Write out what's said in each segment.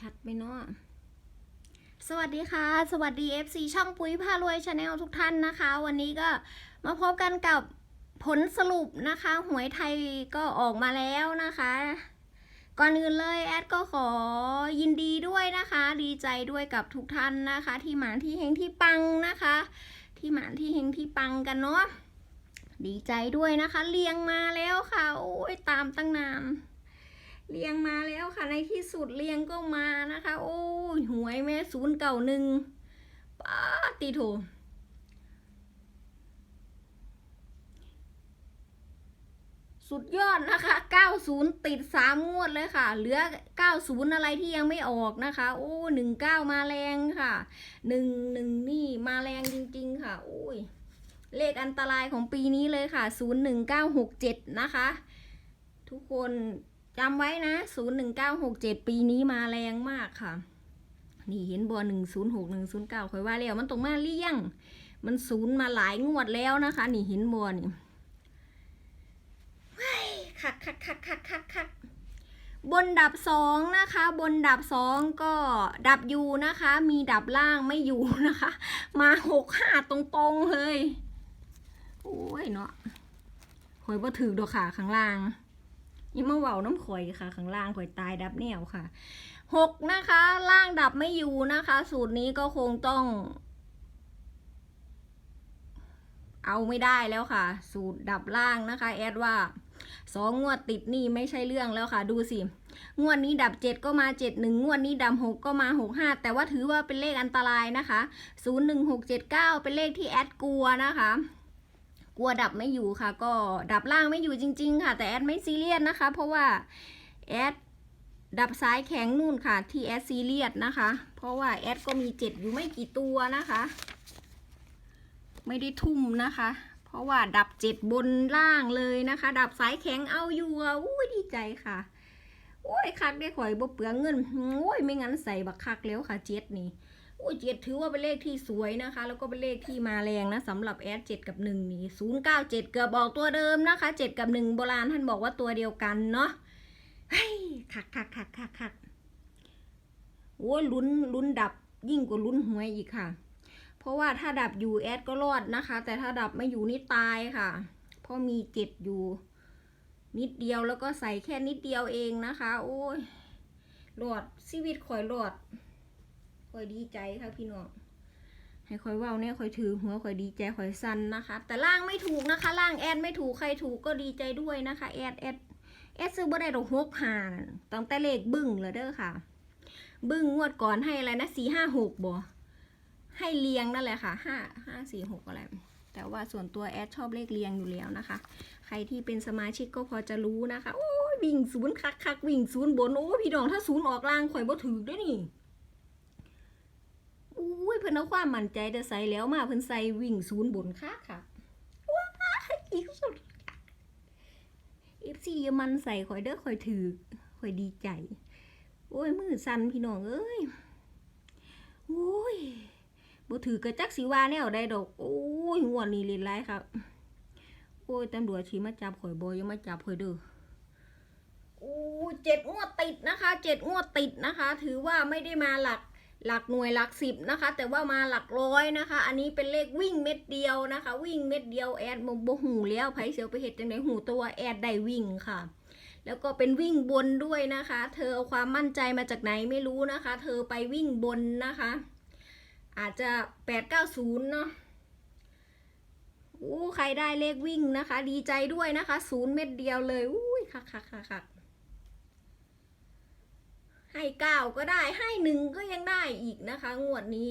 ชัดไหมเนาะสวัสดีค่ะ สวัสดี FC ช่องปุ๋ยพารวยชาแนลทุกท่านนะคะ วันนี้ก็มาพบกันกับผลสรุปนะคะ หวยไทยก็ออกมาแล้วนะคะ ก่อนอื่นเลยแอดก็ขอยินดีด้วยนะคะ ดีใจด้วยกับทุกท่านนะคะ ที่หมานที่เฮงที่ปังนะคะ ที่หมานที่เฮงที่ปังกันเนาะดีใจด้วยนะคะเลียงมาแล้วค่ะ โอ้ยตามตั้งนาน เรียงมาแล้วค่ะในที่สุดเรียงก็มานะคะ โอ้ยหวยแม่ศูนย์เก่าหนึ่งป้าติโถสุดยอดนะคะ 90 ติด 3 งวดเลยค่ะ เหลือ 90 อะไรที่ยังไม่ออกนะคะ โอ้19 มาแรงค่ะ 1 1 นี่มาแรงจริง ๆ ค่ะ โอ้ย เลขอันตรายของปีนี้เลยค่ะ 01967 นะคะ ทุกคน จำไว้นะ 01967 ปีนี้มาแรงมากค่ะ นี่เห็นบอ106 109คอยว่าแล้วมันตรงมาเลี่ยง มันศูนย์มาหลายงวดแล้วนะคะ นี่เห็นบอนี่คักคักคักคักคักคักบนดับสองนะคะ บนดับสองก็ดับอยู่นะคะ มีดับล่างไม่อยู่นะคะ มาหกห้าตรงๆเลย โอ้ยเนาะหอยบ่ถือดอกค่ะข้างล่าง ยังมาเว้าน้ำข่อยค่ะข้างล่างข่อยตายดับแนวค่ะหกนะคะ ล่างดับไม่อยู่นะคะ สูตรนี้ก็คงต้อง เอาไม่ได้แล้วค่ะ สูตรดับล่างนะคะ แอดว่าสองงวดติดนี่ไม่ใช่เรื่องแล้วค่ะ ดูสิ งวดนี้ดับเจ็ดก็มาเจ็ดหนึ่งงวดนี้ดับหกก็มาหกห้าแต่ว่าถือว่าเป็นเลขอันตรายนะคะศูนย์หนึ่งหกเจ็ดเก้าเป็นเลขที่แอดกลัวนะคะ กลัวดับไม่อยู่ค่ะ ก็ดับล่างไม่อยู่จริง ๆ ค่ะ แต่แอดไม่ซีเรียสนะคะ เพราะว่าแอดดับซ้ายแข็งนู่นค่ะที่แอดซีเรียสนะคะ เพราะว่าแอดก็มีเจ็ดอยู่ไม่กี่ตัวนะคะ ไม่ได้ทุ่มนะคะ เพราะว่าดับเจ็ดบนล่างเลยนะคะ ดับสายแข็งเอาอยู่อุ้ยดีใจค่ะโอ้ยคักได้ข่อยบ่เปลืองเงินโอ้ยไม่งั้นใส่บักคักแล้วค่ะเจ็ดนี่ อ้ยเจ็ดถือว่าเป็นเลขที่สวยนะคะ แล้วก็เป็นเลขที่มาแรงนะสำหรับแอดเจ็ดกับหนึ่งนี่ศูนย์เก้าเจ็ดเกือบบอกตัวเดิมนะคะเจ็ดกับหนึ่งโบราณท่านบอกว่าตัวเดียวกันเนาะเฮ้ยคักคักคักคักคักโอ้ยลุ้นลุ้นดับยิ่งกว่าลุ้นหวยอีกค่ะ เพราะว่าถ้าดับอยู่แอดก็รอดนะคะ แต่ถ้าดับไม่อยู่นี่ตายค่ะ เพราะมีเจ็ดอยู่ นิดเดียวแล้วก็ใส่แค่นิดเดียวเองนะคะ โอ้ยรอดชีวิตข่อยรอด อยดีใจค่ะพี่น้องให้คอยว่าวเนี่ยคอยถือหัวคอยดีใจคอยสั่นนะคะ แต่ล่างไม่ถูกนะคะ ล่างแอดไม่ถูกใครถูกก็ดีใจด้วยนะคะแอดแอดแอดซื้อบ่ได้ดอกหกหาตั้งแต่เลขบึ้งเลยเด้อค่ะ บึ้งงวดก่อนให้อะไรนะสี่ห้าหกบ่ให้เลียงนั่นแหละค่ะห้าห้าสี่หกอะไรแต่ว่าส่วนตัวแอดชอบเลขเลียงอยู่แล้วนะคะ ใครที่เป็นสมาชิกก็พอจะรู้นะคะ โอ้ยวิ่งศูนย์คักคักวิ่งศูนย์บนโอ้พี่น้องถ้าศูนย์ออกล่างข่อยบ่ถือด้วยนี่ อุ้ยเพิ่นเอาความมั่นใจแต่ใส่แล้วมาเพิ่นใส่วิ่งศูนย์บนค่าค่ะว้าอีกสุดเอฟซีมันใส่ข่อยเด้อข่อยถือข่อยดีใจ โอ้ยมือสั่นพี่น้องเอ้ยโอ้ยบ่ถือกระจักสีว่าแนวได้ดอกโอ้ยงวดนี้เล่นไรครับ โอ้ยตำรวจชี้มาจับข่อยบอยยังมาจับข่อยเด้อโอ้ยเจ็ดงวดติดนะคะเจ็ดงวดติดนะคะ ถือว่าไม่ได้มาหลัก หลักหน่วยหลักสิบนะคะ แต่ว่ามาหลักร้อยนะคะ อันนี้เป็นเลขวิ่งเม็ดเดียวนะคะ วิ่งเม็ดเดียวแอดบ่บ่หูแล้วไผเสียวไปเห็ดจังไดหูตัวแอดได้วิ่งค่ะ แล้วก็เป็นวิ่งบนด้วยนะคะ เธอเอาความมั่นใจมาจากไหนไม่รู้นะคะ เธอไปวิ่งบนนะคะ อาจจะแปดเก้าศูนย์เนาะอู้ใครได้เลขวิ่งนะคะ ดีใจด้วยนะคะศูนย์เม็ดเดียวเลยอุ้ยคักคักคักคัก ให้เก้าก็ได้ให้หนึ่งก็ยังได้อีกนะคะ งวดนี้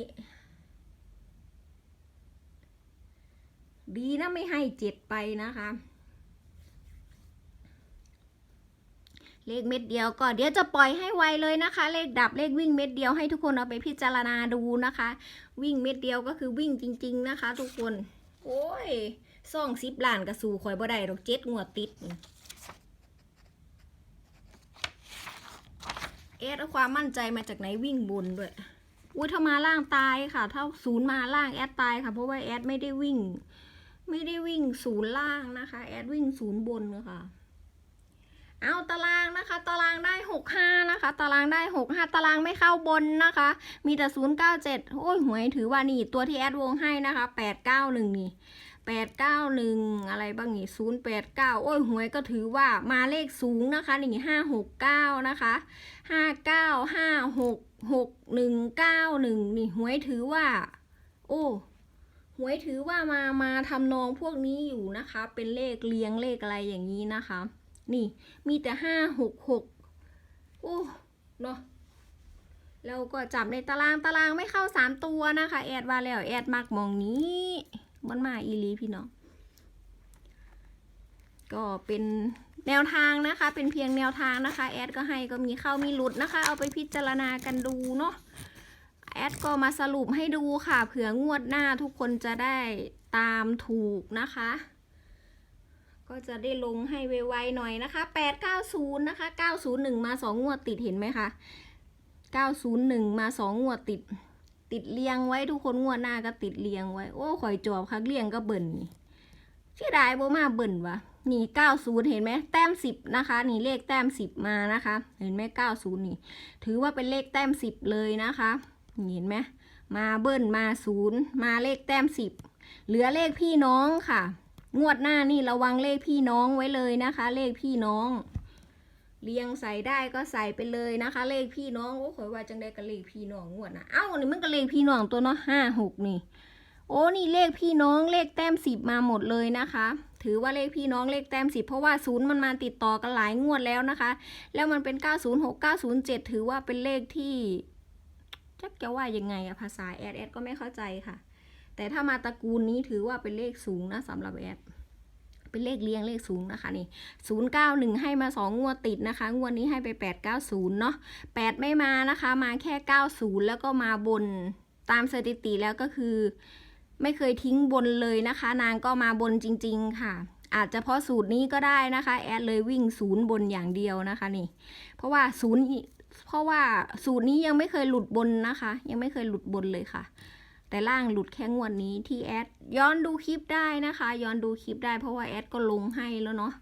ดีนะไม่ให้เจ็ดไปนะคะ เลขเม็ดเดียวก็เดี๋ยวจะปล่อยให้ไวเลยนะคะ เลขดับเลขวิ่งเม็ดเดียวให้ทุกคนเอาไปพิจารณาดูนะคะ วิ่งเม็ดเดียวก็คือวิ่งจริง ๆ นะคะ ทุกคน โอ้ยซ่องซิปล้านกระสูข่อยบ่ได้ดอกเจ็ดงวดติด เอสเอาความมั่นใจมาจากไหนวิ่งบนด้วย อุ้ยถ้ามาล่างตายค่ะ ถ้าศูนย์มาล่างแอดตายค่ะ เพราะว่าแอดไม่ได้วิ่ง ไม่ได้วิ่งศูนย์ล่างนะคะ แอดวิ่งศูนย์บนค่ะเอาตารางนะคะ ตารางได้หกห้านะคะ ตารางได้หกห้าตารางไม่เข้าบนนะคะ มีแต่ศูนย์เก้าเจ็ดโอ้ยหวยถือว่านี่ตัวที่แอดวงให้นะคะแปดเก้าหนึ่งนี่ แปดเก้าหนึ่งอะไรบ้างนี่ศูนย์แปดเก้าโอ้ยหวยก็ถือว่ามาเลขสูงนะคะนี่ห้าหกเก้านะคะห้าเก้าห้าหกหกหนึ่งเก้าหนึ่งนี่หวยถือว่า โอ้หวยถือว่ามามาทำนองพวกนี้อยู่นะคะ เป็นเลขเลี้ยงเลขอะไรอย่างนี้นะคะ นี่มีแต่ห้าหกหกโอ้เนาะแล้วก็จับในตารางตารางไม่เข้าสามตัวนะคะ แอดว่าแล้วแอดมากมองนี้ มันมาอีลีพี่น้อง ก็เป็นแนวทางนะคะ เป็นเพียงแนวทางนะคะ แอดก็ให้ก็มีเข้ามีหลุดนะคะ เอาไปพิจารณากันดูเนาะ แอดก็มาสรุปให้ดูค่ะ เผื่องวดหน้าทุกคนจะได้ตามถูกนะคะ ก็จะได้ลงให้ไวๆหน่อยนะคะ 890 นะคะ 901 มา 2 งวดติดเห็นไหมคะ 901 มา 2 งวดติด ติดเรียงไว้ทุกคนงวดหน้าก็ติดเรียงไว้ โอ้ข่อยจอบคักเรียงก็เบิ่นนี่เสียดายบ่มาเบิ่นวะนี่90เห็นไหมแต้ม10นะคะนี่เลขแต้ม10มานะคะ เห็นไหม90นี่ ถือว่าเป็นเลขแต้ม10เลยนะคะนี่เห็นไหมมาเบิ่นมา0มาเลขแต้ม10เหลือเลขพี่น้องค่ะ งวดหน้านี่ระวังเลขพี่น้องไว้เลยนะคะ เลขพี่น้อง เรียงใส่ได้ก็ใส่ไปเลยนะคะ เลขพี่น้องโอ้ขอยว่าจังได้กับเลขพี่น้องงวดนะเอ้านี่มันก็เลขพี่น้องตัวเนาะห้าหกนี่ โอ้นี่เลขพี่น้องเลขแต้มสิบมาหมดเลยนะคะ ถือว่าเลขพี่น้องเลขแต้มสิบเพราะว่าศูนย์มันมาติดต่อกันหลายงวดแล้วนะคะ แล้วมันเป็นเก้าศูนย์หกเก้าศูนย์เจ็ดถือว่าเป็นเลขที่จักจะว่ายังไงอะภาษาแอดแอดก็ไม่เข้าใจค่ะ แต่ถ้ามาตระกูลนี้ถือว่าเป็นเลขสูงนะสำหรับแอด เป็นเลขเรียงเลขสูงนะคะนี่ศูนย์เก้าหนึ่งให้มาสองงวดติดนะคะ งวดนี้ให้ไปแปดเก้าศูนย์เนาะแปดไม่มานะคะ มาแค่เก้าศูนย์แล้วก็มาบนตามสถิติแล้วก็คือ ไม่เคยทิ้งบนเลยนะคะ นางก็มาบนจริง ๆ ค่ะอาจจะเพราะสูตรนี้ก็ได้นะคะ แอดเลยวิ่งศูนย์บนอย่างเดียวนะคะนี่ เพราะว่าศูนย์เพราะว่าสูตรนี้ยังไม่เคยหลุดบนนะคะ ยังไม่เคยหลุดบนเลยค่ะ แต่ล่างหลุดแค่งวดนี้ที่แอดย้อนดูคลิปได้นะคะ ย้อนดูคลิปได้เพราะว่าแอดก็ลงให้แล้วเนาะ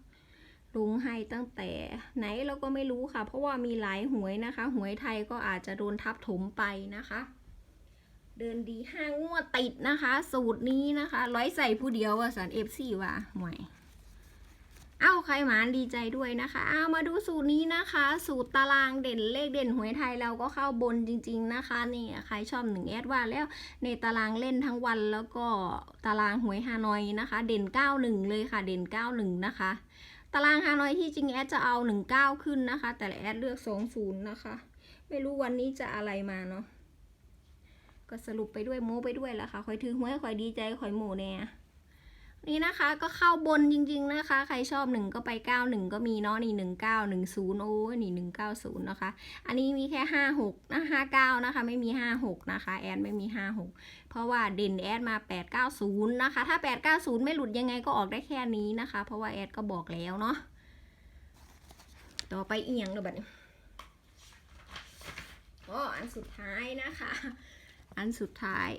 ลงให้ตั้งแต่ไหนเราก็ไม่รู้ค่ะ เพราะว่ามีหลายหวยนะคะ หวยไทยก็อาจจะโดนทับถมไปนะคะ เดินดีห้างวดติดนะคะ สูตรนี้นะคะ ร้อยใส่ผู้เดียวว่าสันเอฟซีว่าหวย เอ้าใครหมานดีใจด้วยนะคะเอามาดูสูตรนี้นะคะ สูตรตารางเด่นเลขเด่นหวยไทยเราก็เข้าบนจริง ๆนะคะนี่ใครชอบหนึ่งแอดว่าแล้วในตารางเล่นทั้งวันแล้วก็ตารางหวยฮานอยนะคะ เด่น 91 เลยค่ะ เด่น 91 นะคะ ตารางฮานอยที่จริงแอดจะเอา 19 ขึ้นนะคะ แต่แอดเลือก 20 นะคะ ไม่รู้วันนี้จะอะไรมาเนาะก็สรุปไปด้วยโม้ไปด้วยละค่ะคอยถือหวยคอยดีใจคอยโมแน่ นี่นะคะก็เข้าบนจริงๆนะคะ ใครชอบหนึ่งก็ไปเก้าหนึ่งก็มีเนาะนี่หนึ่งเก้าหนึ่งศูนย์โอ้นี่หนึ่งเก้าศูนย์นะคะ อันนี้มีแค่ห้าหกนะห้าเก้านะคะ ไม่มีห้าหกนะคะ แอดไม่มีห้าหกเพราะว่าเด่นแอดมาแปดเก้าศูนย์นะคะ ถ้าแปดเก้าศูนย์ไม่หลุดยังไงก็ออกได้แค่นี้นะคะ เพราะว่าแอดก็บอกแล้วเนาะต่อไปเอียงเลยบัดนี้อ๋ออันสุดท้ายนะคะ อันสุดท้าย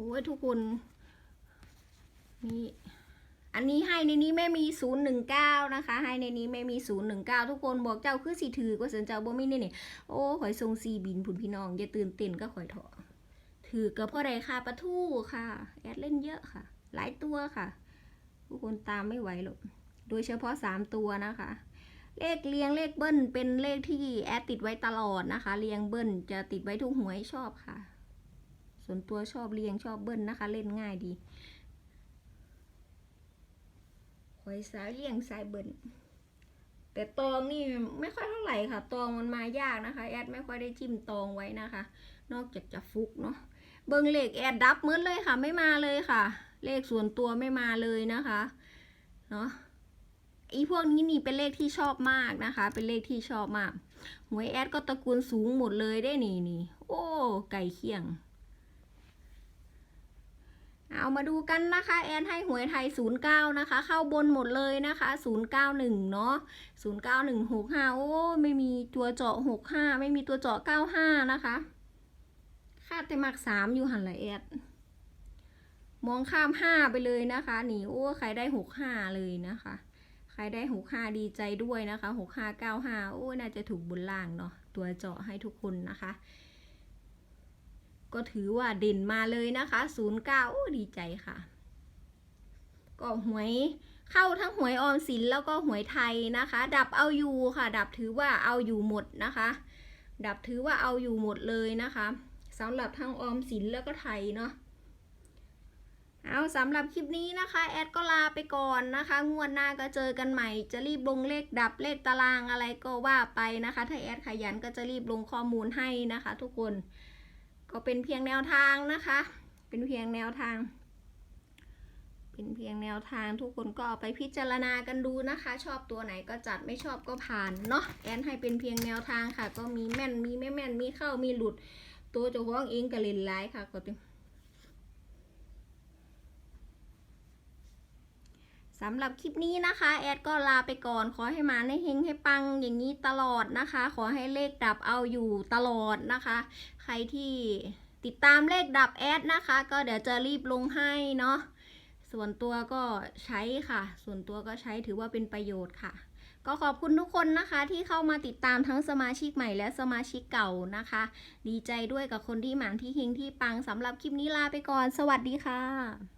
โอ้ยทุกคนนี่อันนี้ให้ในนี้ไม่มีศูนย์หนึ่งเก้านะคะ ให้ในนี้ไม่มีศูนย์หนึ่งเก้าทุกคนบอกเจ้าคือสีถือก็สนเจ้าบ่มีนี่นี่โอ้ข่อยทรงซีบินผุนพี่น้องอย่าตื่นเต้นก็ข่อยเถอะถือกับพ่อใดค่ะปะทู่ค่ะ แอดเล่นเยอะค่ะ หลายตัวค่ะ ทุกคนตามไม่ไหวหรอกโดยเฉพาะสามตัวนะคะ เลขเรียงเลขเบิ้ลเป็นเลขที่แอดติดไว้ตลอดนะคะ เรียงเบิ้ลจะติดไว้ทุกหวยชอบค่ะ ส่วนตัวชอบเรียงชอบเบิ้ลนะคะ เล่นง่ายดีหอยสายเรียงสายเบิ้ลแต่ตองนี่ไม่ค่อยเท่าไหร่ค่ะ ตองมันมายากนะคะ แอดไม่ค่อยได้จิ้มตองไว้นะคะ นอกจากจะฟุกเนาะเบิ้งเลขแอดดับมืดเลยค่ะ ไม่มาเลยค่ะ เลขส่วนตัวไม่มาเลยนะคะเนาะอีพวกนี้นี่เป็นเลขที่ชอบมากนะคะ เป็นเลขที่ชอบมากหวยแอดก็ตระกูลสูงหมดเลยได้นี่นี่โอ้ ไก่เคียง เอามาดูกันนะคะ แอนให้หวยไทย 09 นะคะ เข้าบนหมดเลยนะคะ 091 เนาะ09165 โอ้ไม่มีตัวเจาะ 65 ไม่มีตัวเจาะ 95 นะคะ คาดแต่มัก 3 อยู่หันละแอด มองข้าม 5 ไปเลยนะคะ นี่โอ้ใครได้ 65 เลยนะคะ ใครได้หกห้าดีใจด้วยนะคะหกห้าเก้าห้าโอ้ยน่าจะถูกบนล่างเนาะ ตัวเจาะให้ทุกคนนะคะ ก็ถือว่าเด่นมาเลยนะคะศูนย์เก้าโอ้ดีใจค่ะ ก็หวยเข้าทั้งหวยออมสินแล้วก็หวยไทยนะคะ ดับเอาอยู่ค่ะ ดับถือว่าเอาอยู่หมดนะคะ ดับถือว่าเอาอยู่หมดเลยนะคะสำหรับทั้งออมสินแล้วก็ไทยเนาะเอาสำหรับคลิปนี้นะคะ แอดก็ลาไปก่อนนะคะ งวดหน้าก็เจอกันใหม่ จะรีบลงเลขดับเลขตารางอะไรก็ว่าไปนะคะ ถ้าแอดขยันก็จะรีบลงข้อมูลให้นะคะ ทุกคน ก็เป็นเพียงแนวทางนะคะ เป็นเพียงแนวทาง เป็นเพียงแนวทางทุกคนก็เอาไปพิจารณากันดูนะคะ ชอบตัวไหนก็จัดไม่ชอบก็ผ่านเนาะแอนให้เป็นเพียงแนวทางค่ะ ก็มีแม่นมีไม่แม่นมีเข้ามีหลุด ตัวเจ้าของเองก็เล่นร้ายค่ะก็เป็น สำหรับคลิปนี้นะคะ แอดก็ลาไปก่อน ขอให้มาในเฮงให้ปังอย่างนี้ตลอดนะคะ ขอให้เลขดับเอาอยู่ตลอดนะคะ ใครที่ติดตามเลขดับแอดนะคะ ก็เดี๋ยวจะรีบลงให้เนาะส่วนตัวก็ใช้ค่ะ ส่วนตัวก็ใช้ถือว่าเป็นประโยชน์ค่ะ ก็ขอบคุณทุกคนนะคะที่เข้ามาติดตามทั้งสมาชิกใหม่และสมาชิกเก่านะคะ ดีใจด้วยกับคนที่หมานที่เฮงที่ปังสำหรับคลิปนี้ลาไปก่อน สวัสดีค่ะ